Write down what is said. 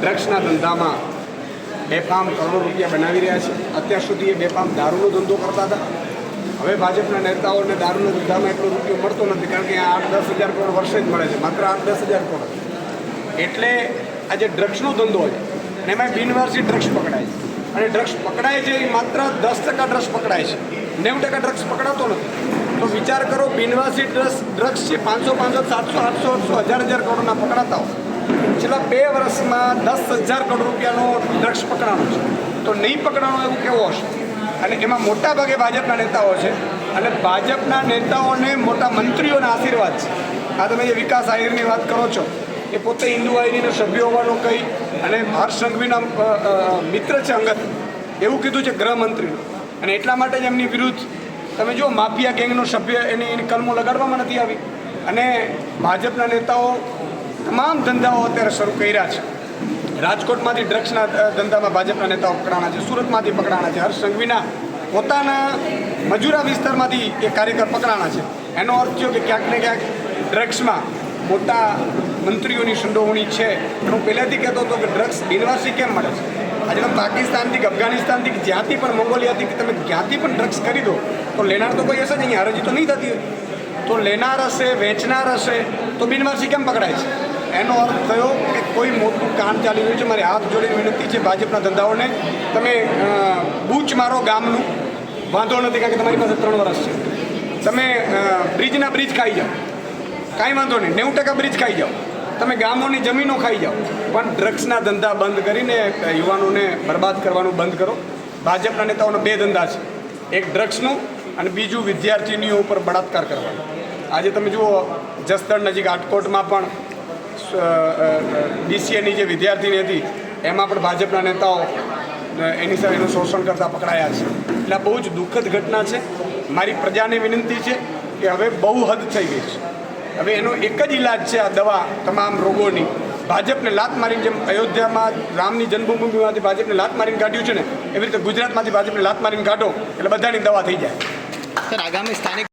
ડ્રગ્સના ધંધામાં બેફામ કરોડો રૂપિયા બનાવી રહ્યા છે. અત્યાર સુધી એ બેફામ દારૂનો ધંધો કરતા હતા. હવે ભાજપના નેતાઓને દારૂના ધંધામાં એટલો રૂપિયો મળતો નથી, કારણ કે આ આઠ દસ હજાર કરોડ વર્ષે જ મળે છે, માત્ર આઠ દસ હજાર કરોડ. એટલે આ જે ડ્રગ્સનો ધંધો છે અને એમાં બિનવારસી ડ્રગ્સ પકડાય છે. અને ડ્રગ્સ પકડાય છે એ માત્ર દસ ટકા ડ્રગ્સ પકડાય છે. નેવું ટકા ડ્રગ્સ પકડાતો નથી. તો વિચાર કરો બિનવાસી ડ્રગ્સ ડ્રગ્સ છે, પાંચસો પાંચસો, સાતસો, આઠસો આઠસો, હજાર હજાર કરોડના પકડાતા હોય. છેલ્લા બે વર્ષમાં દસ હજાર કરોડ રૂપિયાનો ડ્રગ્સ પકડાણો છે. તો નહીં પકડાનો એવું કેવો હશે? અને એમાં મોટા ભાગે ભાજપના નેતાઓ છે. અને ભાજપના નેતાઓને મોટા મંત્રીઓના આશીર્વાદ છે. આ તમે જે વિકાસ આહિરની વાત કરો છો, એ પોતે હિન્દુ આહિરીના સભ્ય હોવાનું કહી અને હર્ષ સંઘવીના મિત્ર છે અંગત, એવું કીધું છે ગૃહમંત્રીનું. અને એટલા માટે જ એમની વિરુદ્ધ તમે જો માફિયા ગેંગનો સભ્ય એની એની કલમો લગાડવામાં નથી આવી. અને ભાજપના નેતાઓ તમામ ધંધાઓ અત્યારે શરૂ કર્યા છે. રાજકોટમાંથી ડ્રગ્સના ધંધામાં ભાજપના નેતાઓ પકડાણા છે, સુરતમાંથી પકડાણા છે, હર્ષ સંઘવીના પોતાના મજૂરા વિસ્તારમાંથી એ કાર્યકર પકડાણા છે. એનો અર્થ થયો કે ક્યાંક ને ક્યાંક ડ્રગ્સમાં મોટા મંત્રીઓની સંડોવણી છે. હું પહેલેથી કહેતો હતો કે ડ્રગ્સ બિનવાસી કેમ મળે છે? આજે તમે પાકિસ્તાનથી કે અફઘાનિસ્તાનથી કે જ્યાંથી પણ મંગોલિયાથી કે તમે જ્યાંથી પણ ડ્રગ્સ કરી દો તો લેનાર તો કોઈ હશે જ અહીંયા હરજી તો નહીં થતી તો લેનાર હશે, વેચનાર હશે, તો બિનવાસી કેમ પકડાય છે? એનો અર્થ થયો કે કોઈ મોટું કામ ચાલી રહ્યું છે. મારે હાથ જોડીને વિનંતી છે ભાજપના ધંધાઓને. તમે બૂચ મારો ગામનું. વાંધો નથી કારણ કે તમારી પાસે ત્રણ વર્ષ છે. તમે બ્રિજના બ્રિજ ખાઈ જાઓ. કાંઈ વાંધો નહીં. નેવું ટકા બ્રિજ ખાઈ જાઓ. તમે ગામોની જમીનો ખાઈ જાઓ. પણ ડ્રગ્સના ધંધા બંધ કરીને યુવાનોને બરબાદ કરવાનું બંધ કરો. ભાજપના નેતાઓનો બે ધંધા છે. એક ડ્રગ્સનું અને બીજું વિદ્યાર્થીનીઓ ઉપર બળાત્કાર કરવાનો. આજે તમે જુઓ, જસદણ નજીક આટકોટમાં પણ ડીસીએની જે વિદ્યાર્થીની હતી, એમાં પણ ભાજપના નેતાઓ એની સાથે એનું શોષણ કરતા પકડાયા છે. એટલે આ બહુ જ દુઃખદ ઘટના છે. મારી પ્રજાને વિનંતી છે કે હવે બહુ હદ થઈ ગઈ છે. હવે એનો એક જ ઈલાજ છે આ દવા તમામ રોગોની. ભાજપને લાત મારીને જેમ અયોધ્યામાં રામની જન્મભૂમિમાંથી ભાજપને લાત મારીને કાઢ્યું છે ને, એવી રીતે ગુજરાતમાંથી ભાજપને લાત મારીને કાઢો, એટલે બધાની દવા થઈ જાય. સર, આગામી સ્થાનિક